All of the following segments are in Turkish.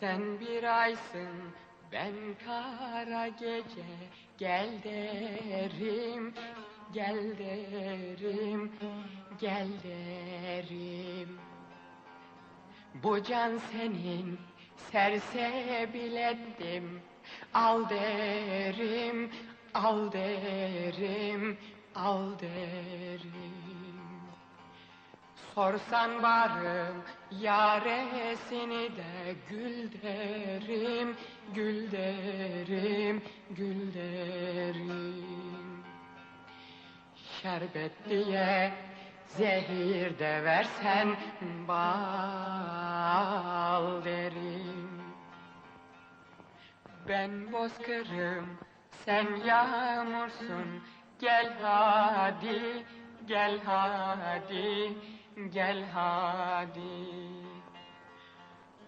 Sen bir aysın, ben kara gece. Gel derim, gel derim, gel derim. Bu can senin, sersebil ettim. Al derim, al derim, al derim. Sorsan varım yaresini de gül derim, gül derim, gül derim. Şerbet diye zehir de versen bal derim. Ben bozkırım, sen yağmursun. Gel hadi, gel hadi, gel hadi.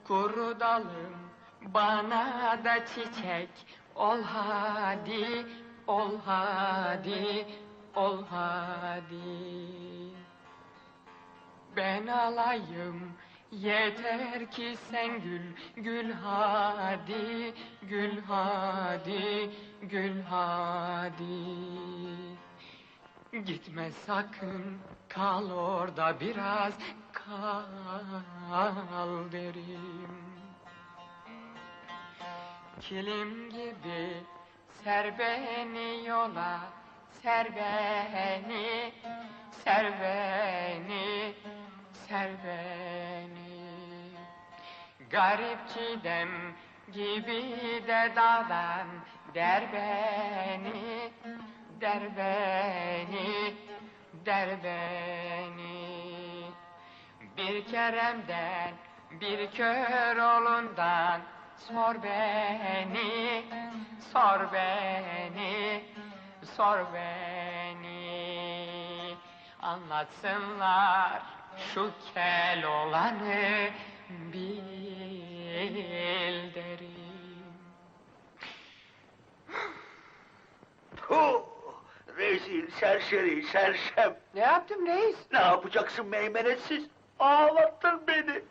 Kuru dalım, bana da çiçek. Ol hadi, ol hadi, ol hadi. Ben alayım yeter ki sen gül gül hadi gül hadi gül hadi Gitme sakın kal orada biraz kal derim. Kilim gibi ser beni yola ser beni ser beni ser beni. Garip çiğdem gibi de dağdan der beni der beni der beni. Bir keremden bir kör olundan sor beni sor beni sor beni. Anlatsınlar şu kel olanı bil derim. Puh! Rezil, serseri, sersem. Ne yaptım reis? Ne yapacaksın meymenetsiz? Ağlattın beni.